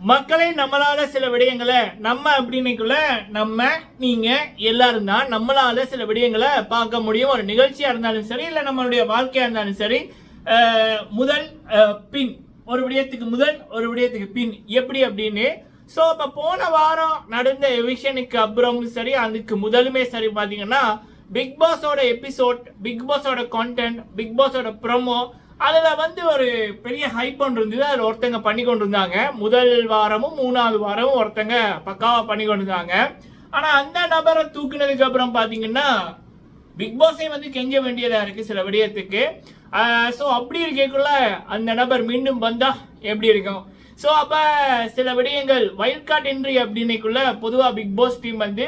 மக்களை நம்மளால சில விடயங்களை நம்ம அப்படின்னைக்குள்ள நம்ம நீங்க எல்லாரும் தான் நம்மளால சில விடயங்களை பார்க்க முடியும். ஒரு நிகழ்ச்சியா இருந்தாலும் சரி இல்லை நம்மளுடைய வாழ்க்கையா இருந்தாலும் சரி முதல் பின் ஒரு விடயத்துக்கு முதல் ஒரு விடயத்துக்கு பின் எப்படி அப்படின்னு? ஸோ இப்போ போன வாரம் நடந்த எவிஷனுக்கு அப்புறமும் சரி அதுக்கு முதலுமே சரி பார்த்தீங்கன்னா பிக் பாஸோட எபிசோட் பிக் பாஸோட கான்டென்ட் பிக் பாஸோட ப்ரோமோ அதில் வந்து ஒரு பெரிய ஹைப் ஒன்று இருந்தது. அதில் ஒருத்தங்க பண்ணி கொண்டு இருந்தாங்க முதல் வாரமும் மூணாவது வாரமும் ஒருத்தங்க பக்காவாக பண்ணி கொண்டு இருந்தாங்க ஆனால் அந்த நபரை தூக்குனதுக்கு அப்புறம் பார்த்தீங்கன்னா பிக் பாஸே வந்து கெஞ்ச வேண்டியதாக இருக்குது சில விடயத்துக்கு. ஸோ அப்படி இருக்கக்குள்ள அந்த நபர் மீண்டும் வந்தா எப்படி இருக்கும்? ஸோ அப்போ சில விடயங்கள் வைல்ட் கார்ட் என்ட்ரி அப்படின்னைக்குள்ள பொதுவாக பிக் பாஸ் டீம் வந்து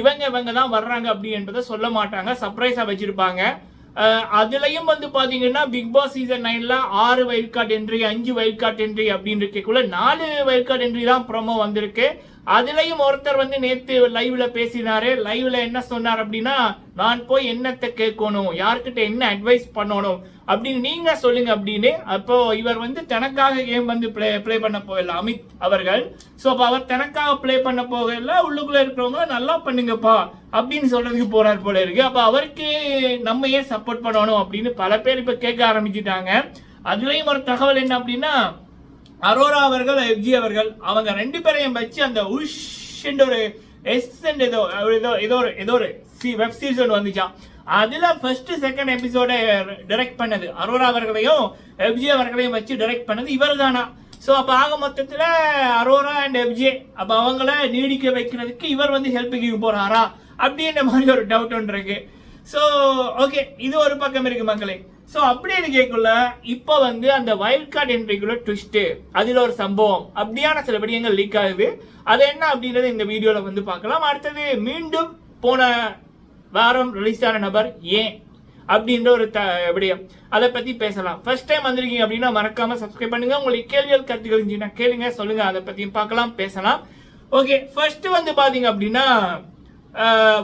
இவங்க இவங்க தான் வர்றாங்க அப்படின்றத சொல்ல மாட்டாங்க. சர்ப்ரைஸாக வச்சுருப்பாங்க. அதுலயும் வந்து பாத்தீங்கன்னா பிக் பாஸ் சீசன் நைன்ல ஆறு வைல்ட் கார்டு என்ட்ரி அஞ்சு வைல்ட் கார்டு என்ட்ரி அப்படின்னு இருக்கக்குள்ள நாலு வைல்ட் கார்டு என்ட்ரி தான் ப்ரோமோ வந்திருக்கு. அதுலயும் ஒருத்தர் வந்து நேத்து லைவ்ல பேசினாரு. லைவ்ல என்ன சொன்னார் அப்படின்னா நான் போய் என்னத்தை கேட்கணும் யார்கிட்ட என்ன அட்வைஸ் பண்ணணும் அப்படின்னு நீங்க சொல்லுங்க அப்படின்னு. அப்போ இவர் வந்து தனக்காக கேம் வந்து ப்ளே ப்ளே பண்ண போகல? அமித் அவர்கள். ஸோ அப்போ அவர் தனக்காக ப்ளே பண்ண போகல உள்ளுக்குள்ள இருக்கிறவங்க நல்லா பண்ணுங்கப்பா அப்படின்னு சொல்றதுக்கு போறார் போல இருக்கு. அப்போ அவருக்கு நம்ம ஏன் சப்போர்ட் பண்ணணும் அப்படின்னு பல பேர் இப்போ கேட்க ஆரம்பிச்சிட்டாங்க. அதுலயும் ஒரு தகவல் என்ன அப்படின்னா அரோரா அவர்கள் எஃப்ஜி அவர்கள் அவங்க ரெண்டு பேரையும் வச்சு அந்த உஷ் ஒரு எஸ் ஏதோ ஏதோ ஏதோ ஒரு ஏதோ ஒரு வெப் சீரிஸ் ஒன்று வந்துச்சான் அதில் ஃபர்ஸ்ட் செகண்ட் எபிசோட டைரக்ட் பண்ணது. அரோரா அவர்களையும் எஃப்ஜி அவர்களையும் வச்சு டைரக்ட் பண்ணது இவர் தானா ஸோ அப்போ ஆக மொத்தத்தில் அரோரா அண்ட் எஃப்ஜே அப்போ அவங்கள நீடிக்க வைக்கிறதுக்கு இவர் வந்து ஹெல்ப் கிவ் போகிறாரா அப்படின்ற மாதிரி ஒரு டவுட் ஒன்று இருக்குது ஸோ ஓகே இது ஒரு பக்கம் இருக்கு மக்களே. ஸோ அப்படி இருக்கக்குள்ள இப்போ வந்து அந்த வைல்ட் கார்டு என்ட்ரிக்குள்ள ட்விஸ்ட்டு அதில் ஒரு சம்பவம். அப்படியான சில விடயங்கள் லீக் ஆகுது. அது என்ன அப்படின்றத இந்த வீடியோவில் வந்து பார்க்கலாம். அடுத்தது மீண்டும் போன வாரம் ரிலீஸ் ஆன நபர் ஏன்? அப்படின்ற ஒரு த விடயம். அதை பற்றி பேசலாம். ஃபர்ஸ்ட் டைம் வந்திருக்கீங்க அப்படின்னா மறக்காமல் சப்ஸ்கிரைப் பண்ணுங்கள் உங்களுக்கு கேள்விகள் கருத்துக்கள் இருந்துச்சுன்னா கேளுங்க. சொல்லுங்கள் அதை பற்றியும் பார்க்கலாம் பேசலாம். ஓகே ஃபர்ஸ்ட் வந்து பார்த்தீங்க அப்படின்னா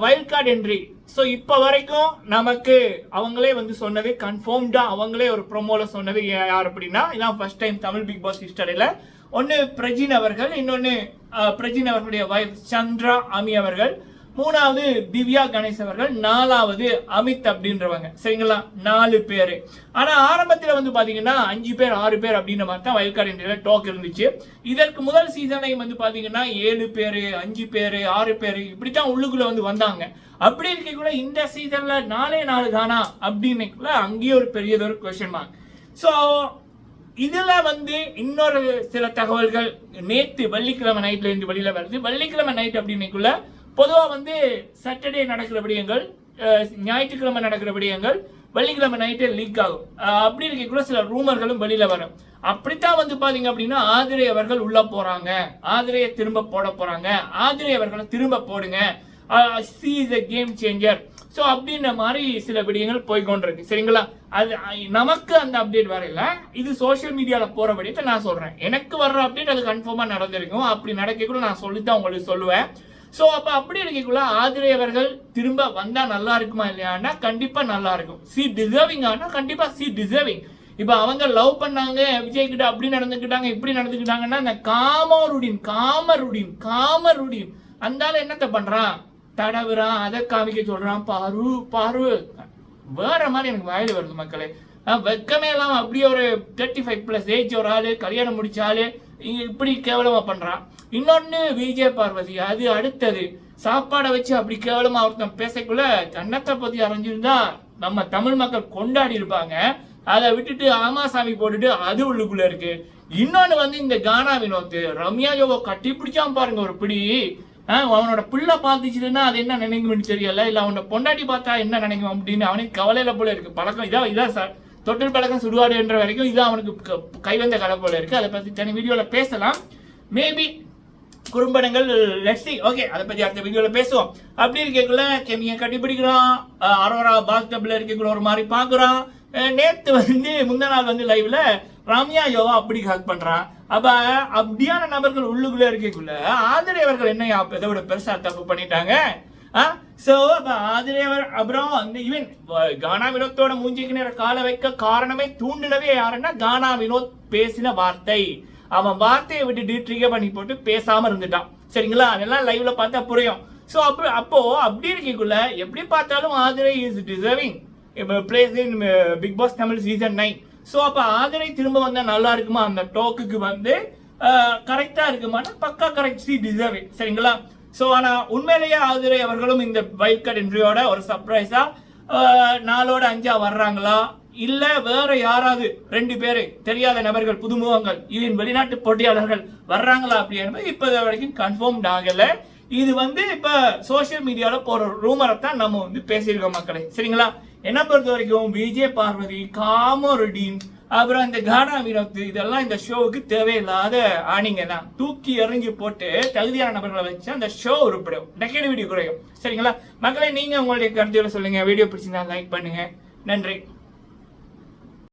வைல்ட் கார்டு என்ட்ரி ஸோ இப்போ வரைக்கும் நமக்கு அவங்களே வந்து சொன்னது கன்ஃபார்ம்டா அவங்களே ஒரு ப்ரோமோல சொன்னது யார் அப்படின்னா இதான் first time Tamil Bigg Boss ஹிஸ்டரியில் ஒன்று பிரஜின் அவர்கள் இன்னொன்று பிரஜின் அவர்களுடைய வைஃப் சந்திரா அமி அவர்கள். மூணாவது திவ்யா கணேஷ் அவர்கள் நாலாவது அமித் அப்படின்றவங்க. சரிங்களா? நாலு பேர். ஆனால் ஆரம்பத்தில் வந்து பார்த்தீங்கன்னா அஞ்சு பேர் ஆறு பேர் அப்படின்ற மாதிரி தான் வயல்காடு இந்தியாவில் டோக் இருந்துச்சு. இதற்கு முதல் சீசனை வந்து பார்த்தீங்கன்னா ஏழு பேர் அஞ்சு பேர் ஆறு பேர் இப்படித்தான் உள்ளுக்குள்ளே வந்து வந்தாங்க. அப்படி இருக்கக்குள்ள இந்த சீசனில் நாலே நாலு தானா? அப்படின்னுக்குள்ள அங்கேயே ஒரு பெரியதொரு கொஸ்டின் மார்க் ஸோ இதில் வந்து இன்னொரு சில தகவல்கள். நேற்று வெள்ளிக்கிழமை நைட்லேருந்து வெளியில் வருது. வெள்ளிக்கிழமை நைட் அப்படின்னைக்குள்ள பொதுவாக வந்து சாட்டர்டே நடக்கிற விடயங்கள் ஞாயிற்றுக்கிழமை நடக்கிற விடயங்கள் வெள்ளிக்கிழமை நைட்டே லீக் ஆகும். அப்படி இருக்கக்குள்ள சில ரூமர்களும் வெளியில் வரும். அப்படித்தான் வந்து பாத்தீங்க அப்படின்னா ஆதிரை அவர்கள் உள்ள போறாங்க. ஆதிரையை திரும்ப போட போறாங்க. ஆதிரை அவர்களை திரும்ப போடுங்க. She is a game changer so அப்படின்ற மாதிரி சில விடயங்கள் போய்கொண்டிருக்கு. சரிங்களா? அது நமக்கு அந்த அப்டேட் வரையில இது சோஷியல் மீடியாவில் போகிற விடயத்தை நான் சொல்கிறேன் எனக்கு வர்ற அப்டேட் அது கன்ஃபார்மாக நடந்திருக்கும். அப்படி நடக்கக்குள்ள நான் சொல்லி தான் உங்களுக்கு சொல்லுவேன். ஸோ அப்போ அப்படி இருக்கக்குள்ள ஆதிரை அவர்கள் திரும்ப வந்தால் நல்லா இருக்குமா இல்லையான்னா கண்டிப்பாக நல்லா இருக்கும். சி டிசர்விங் ஆனால் கண்டிப்பாக சி டிசர்விங் இப்போ அவங்க லவ் பண்ணாங்க விஜய் கிட்ட அப்படி நடந்துக்கிட்டாங்க இப்படி நடந்துக்கிட்டாங்கன்னா அந்த காமருடின் காமருடின் காமருடின் அந்த அந்தால என்னத்த பண்றான்? தடவுறான் அதை காமிக்க சொல்றான் பாரு பாரு. வேற மாதிரி எனக்கு வாயில் வருது மக்களே. வெக்கமே இல்லாமல் அப்படியே ஒரு தேர்ட்டி ஃபைவ் பிளஸ் ஏஜ் ஒரு ஆள் கல்யாணம் முடிச்ச இப்படி கேவலமாக பண்ணுறான் இன்னொன்று விஜய பார்வதி அது அடுத்தது. சாப்பாடை வச்சு அப்படி கேவலமாக ஒருத்தன் பேசக்குள்ள கன்னத்தை பற்றி அரைஞ்சிருந்தா நம்ம தமிழ் மக்கள் கொண்டாடி இருப்பாங்க. அதை விட்டுட்டு ஆமாசாமி போட்டுட்டு அது உள்ளுக்குள்ளே இருக்கு. இன்னொன்று வந்து இந்த கானா வினோத் ரம்யா யோகோ கட்டி பிடிச்சான் பாருங்க ஒரு பிடி. அவனோட பிள்ளை பார்த்துச்சுன்னா அது என்ன நினைக்கும்னு தெரியல. இல்லை அவனோட பொண்டாட்டி பார்த்தா என்ன நினைக்கும் அப்படின்னு அவனுக்கு கவலையில போல இருக்கு. பழக்கம். இதான் இதான் சார். தொட்டில் பழக்கம் சுடுகாடுன்ற வரைக்கும் இது அவனுக்கு க- கைவந்த கலை போல இருக்கு. அதை பத்தி தனி வீடியோல பேசலாம். மேபி குறும்படங்கள் லெட்ஸி ஓகே அதை பத்தி அடுத்த வீடியோல பேசுவோம். அப்படி இருக்கக்குள்ள கெமியை கட்டிப்பிடிக்கிறான். அரோரா பாத் டப்ல இருக்கக்குள்ள ஒரு மாதிரி பாக்குறான் நேற்று நேத்து வந்து முந்தா நாள் வந்து லைவ்ல ரம்யா யோவா அப்படி ஹக் பண்றான். அப்ப அப்படியான நபர்கள் உள்ளுக்குள்ள இருக்கக்குள்ள ஆதரவர்கள் என்ன இதை விட பெருசா தப்பு பண்ணிட்டாங்க? சோ ஆதிரேவர் அப்புறம் அந்த ஈவன் கானா வினோத்தோட மூஞ்சிக்கு நேர கால வைக்க காரணமே தூண்டினவே யாருன்னா கானா வினோத் பேசின வார்த்தை அவன் வார்த்தையை விட்டுட்டு ட்ரிகர் பண்ணி போட்டு பேசாம இருந்துட்டான் சரிங்களா அதெல்லாம் லைவ்ல பார்த்தா புரியும் ஸோ அப்போ அப்போ அப்படி இருக்கக்குள்ள எப்படி பார்த்தாலும் Aadhirai is deserving place in Bigg Boss Tamil season nine so அப்போ ஆதிரை திரும்ப வந்தா நல்லா இருக்குமா அந்த டோக்குக்கு வந்து கரெக்டாக இருக்குமானா பக்கா கரெக்ட் சி டிசர்விங் சரிங்களா ஸோ ஆனால் உண்மையிலேயே ஆதிரை அவர்களும் இந்த வைல்ட் கட் என்ட்ரியோட ஒரு சர்ப்ரைஸா நாலோட அஞ்சா வர்றாங்களா? இல்ல வேற யாராவது ரெண்டு பேரு தெரியாத நபர்கள் புதுமுகங்கள் இதன் வெளிநாட்டு போட்டியாளர்கள் வர்றாங்களா அப்படி என்பது இப்ப வரைக்கும் கன்ஃபார்ம் ஆகல. இது வந்து இப்ப சோஷியல் மீடியால போற ரூமரை தான் நம்ம வந்து பேசியிருக்கோம் மக்களே. சரிங்களா? என்ன பொறுத்த வரைக்கும் விஜய் பார்வதி காமோரெடின் அப்புறம் இந்த கானா வினோத் இதெல்லாம் இந்த ஷோவுக்கு தேவையில்லாத ஆணிங்க தான் தூக்கி எறிஞ்சு போட்டு தகுதியான நபர்களை வச்சு அந்த ஷோ உருப்படும். நெகட்டிவிட்டி குறையும். சரிங்களா? மக்களை நீங்கள் உங்களுடைய கருத்துக்களை சொல்லுங்கள் வீடியோ பிடிச்சிருந்தா லைக் பண்ணுங்கள் நன்றி.